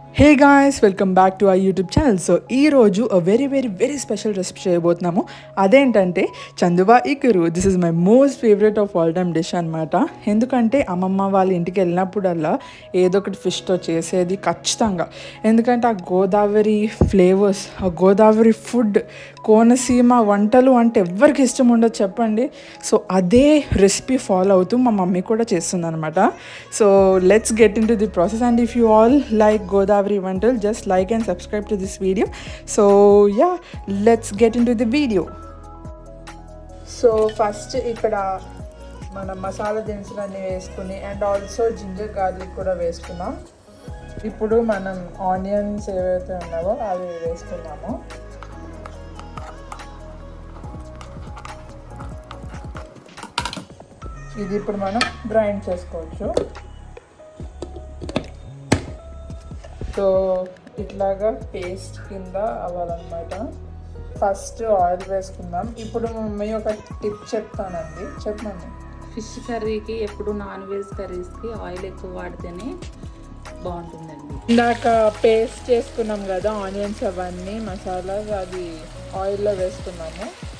Hey guys welcome back to I YouTube channel so ఈ రోజు very very very special recipe చేయబోతున్నాము. అదేంటంటే చందువా ఇకురు. This is my most favourite of all time dish అనమాట ఎందుకంటే అమ్మమ్మ వాళ్ళ ఇంటికి వెళ్ళినప్పుడల్లా ఏదో ఒకటి ఫిష్తో చేసేది ఖచ్చితంగా. ఎందుకంటే ఆ గోదావరి ఫ్లేవర్స్ ఆ గోదావరి ఫుడ్ కోనసీమ వంటలు అంటే ఎవరికి ఇష్టం ఉండదు చెప్పండి. సో అదే రెసిపీ ఫాలో అవుతూ మా మమ్మీ కూడా చేస్తుంది అనమాట so let's get into the process and if you all like Godavari వంటలు just like and subscribe to this video so yeah let's get into the video so first ఇక్కడ మనం మసాలా దినుసులు అన్నీ వేసుకుని అండ్ ఆల్సో జింజర్ గార్లిక్ కూడా వేసుకున్నాం. ఇప్పుడు మనం ఆనియన్స్ ఏవైతే ఉన్నావో అవి వేసుకున్నాము ఇది ఇప్పుడు మనం గ్రైండ్ చేసుకోవచ్చు. సో ఇట్లాగా పేస్ట్ కింద అవ్వాలన్నమాట. ఫస్ట్ ఆయిల్ వేసుకుందాం. ఇప్పుడు మమ్మీ ఒక టిప్ చెప్తానండి. చెప్పండి ఫిష్ కర్రీకి ఎప్పుడు నాన్ వెజ్ కర్రీస్కి ఆయిల్ ఎక్కువ వాడితేనే బాగుంటుందండి. ఇందాక పేస్ట్ చేసుకున్నాం కదా ఆనియన్స్ అవన్నీ మసాలాస్ అది ఆయిల్లో వేసుకున్నాము.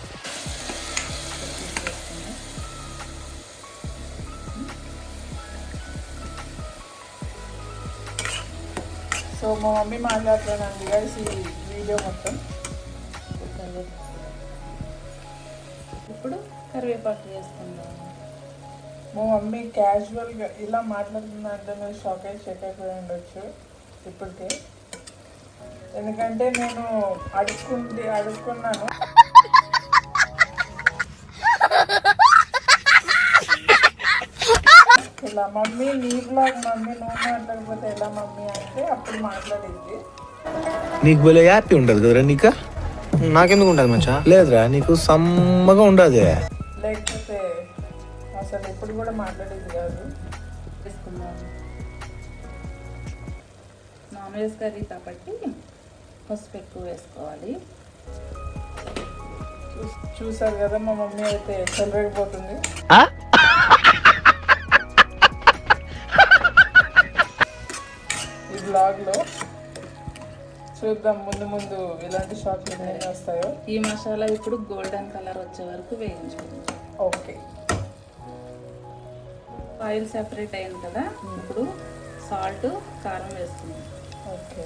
సో మా మమ్మీ మాట్లాడుతున్నాను గైస్ ఈ వీడియో మొత్తం. ఇప్పుడు కరివేపాకు వేసుకుందాం. మా మమ్మీ క్యాజువల్గా ఇలా మాట్లాడుతుందంటే మీరు షాక్ అయి షేక్ అయిపోయి ఉండొచ్చు ఇప్పటికే. ఎందుకంటే నేను అడుక్కుంటే అడుక్కున్నాను. మమ్మీ నీ బ్లాగ్ మమ్మీ నువ్వు మాట్లాడకపోతే ఎలా మమ్మీ అంటే అప్పుడు మాట్లాడింది. నీకు భలే హ్యాపీ ఉండదు కదరా నీకు? నాకెందుకు ఉండదు మచ్చా లేదురా నీకు సమ్మగా ఉండదు లేకపోతే అసలు ఎప్పుడు కూడా మాట్లాడేది కాదు. నాన్ వెజ్ కర్రీ కాబట్టి పసుపు ఎక్కువ వేసుకోవాలి. చూసారు కదా మా మమ్మీ అయితే చెలరేగిపోతుంది చూద్దాం ముందు ముందు ఇలాంటి షార్ట్లు ఎన్ని వస్తాయో. ఈ మసాలా ఇప్పుడు గోల్డెన్ కలర్ వచ్చే వరకు వేయించుకుందాం. ఓకే. ఆయిల్ సెపరేట్ అయింది కదా ఇప్పుడు సాల్ట్ కారం వేసుకుందాం. ఓకే.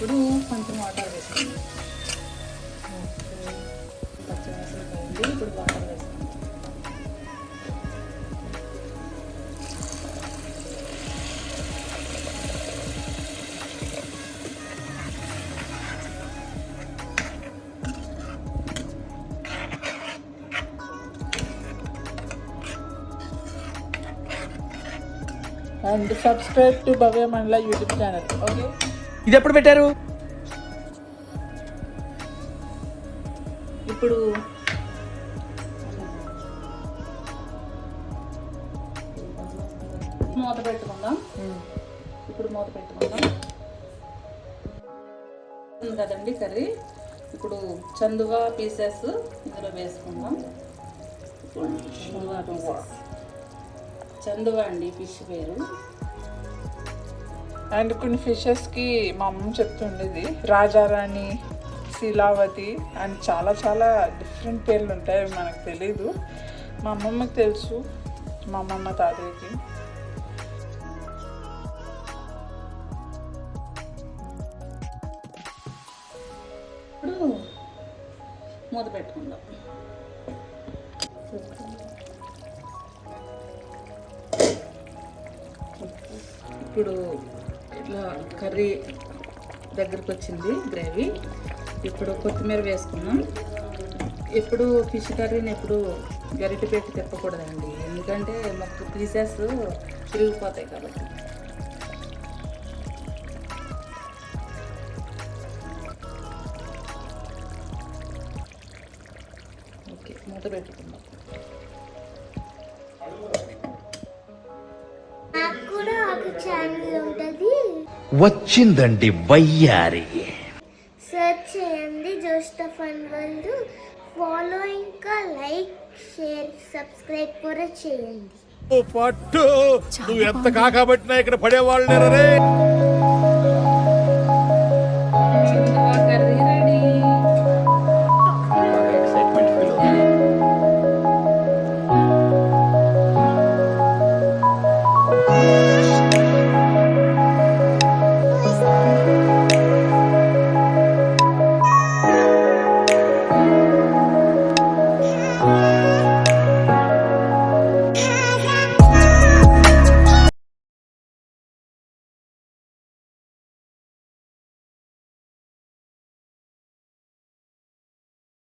ఇప్పుడు కొంచెం వాటర్ వేసుకుందాం పచ్చిమిరపకాయలు పోయింది ఇప్పుడు వాటర్ వేసుకుందాం అండ్ సబ్స్క్రైబ్ టు భవ్య మండల యూట్యూబ్ ఛానల్ ఓకే ఇది ఎప్పుడు పెట్టారు? ఇప్పుడు మూత పెట్టుకుందాం. ఇప్పుడు మూత పెట్టుకుందాం. ఉంది కదండి కర్రీ. ఇప్పుడు చందువా పీసెస్ ఇందులో వేసుకుందాం. చందువా పీసెస్. చందువా అండి ఫిష్ పేరు. అండ్ కొన్ని ఫిషెస్కి మా అమ్మ చెప్తుండేది. రాజారాణి శీలావతి అండ్ చాలా చాలా డిఫరెంట్ పేర్లు ఉంటాయి మనకు తెలీదు. మా అమ్మమ్మకి తెలుసు. మా అమ్మమ్మ తాతయ్యకి. ఇప్పుడు మూత పెట్టుకుందాం. ఇప్పుడు ఇట్లా కర్రీ దగ్గరకు వచ్చింది గ్రేవీ. ఇప్పుడు కొత్తిమీర వేసుకున్నాం ఎప్పుడు ఫిష్ కర్రీని ఎప్పుడు గరిటె పెట్టి తిప్పకూడదండి. ఎందుకంటే మొక్క పీసెస్ తిరిగిపోతాయి కాబట్టి. ఓకే మూత పెట్టుకుందాం. కూడా ఒక ఛానల్ వచ్చిందండి వయ్యారి. సెర్చ్ చేయండి జోస్టఫన్ వరల్డ్. ఫాలో ఇంకా లైక్ షేర్ సబ్స్క్రైబ్ కూడా చేయండి. పట్టు. నువ్వు ఎంత కాకబట్టినా ఇక్కడ పడేవాళ్ళు లేరరే.